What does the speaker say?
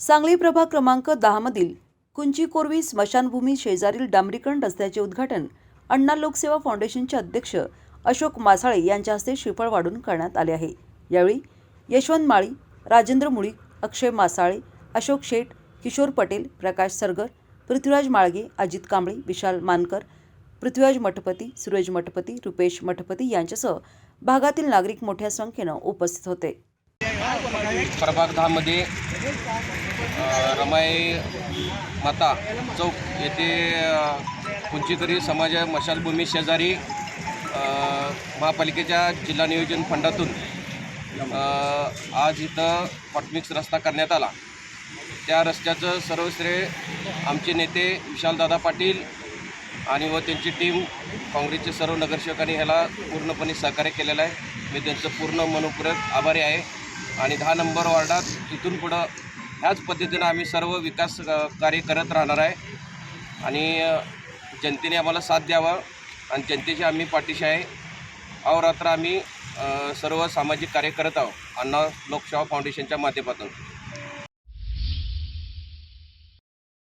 सांगली प्रभाग क्रमांक दहामधील कुंची कोरवी स्मशानभूमी शेजारील डांबरीकरण रस्त्याचे उद्घाटन अण्णा लोकसेवा फाउंडेशनचे अध्यक्ष अशोक मासाळे यांच्या हस्ते श्रीफळ वाढून करण्यात आले आहे. यावेळी यशवंत माळी राजेंद्र मुळीक अक्षय मासाळे अशोक शेठ किशोर पटेल प्रकाश सरगर पृथ्वीराज माळगे अजित कांबळे विशाल मानकर पृथ्वीराज मठपती सुरेश मठपती रुपेश मठपती यांच्यासह भागातील नागरिक मोठ्या संख्येनं उपस्थित होते. प्रभाग दहामध्ये रमाई माता चौक येथे कुंचीकरी समाज मशालभूमी शेजारी महापालिकेच्या जिल्हा नियोजन फंडातून आज इथं पॉटमिक्स रस्ता करण्यात आला. त्या रस्त्याचं सर्व श्रेय आमचे नेते विशालदादा पाटील आणि व त्यांची टीम काँग्रेसचे सर्व नगरसेवकांनी ह्याला पूर्णपणे सहकार्य केलेलं आहे. मी त्यांचं पूर्ण मनपूर्वक आभारी आहे. आणि दहा नंबर वॉर्डात इथून पुढं ह्याच पद्धतीनं आम्ही सर्व विकास कार्य करत राहणार आहे. आणि जनतेने आम्हाला साथ द्यावा आणि जनतेची आम्ही पाठीशी आहे. अहोरात्र आम्ही सर्व सामाजिक कार्य करत आहोत. अण्णा लोकशाह फाउंडेशनच्या माध्यमातून.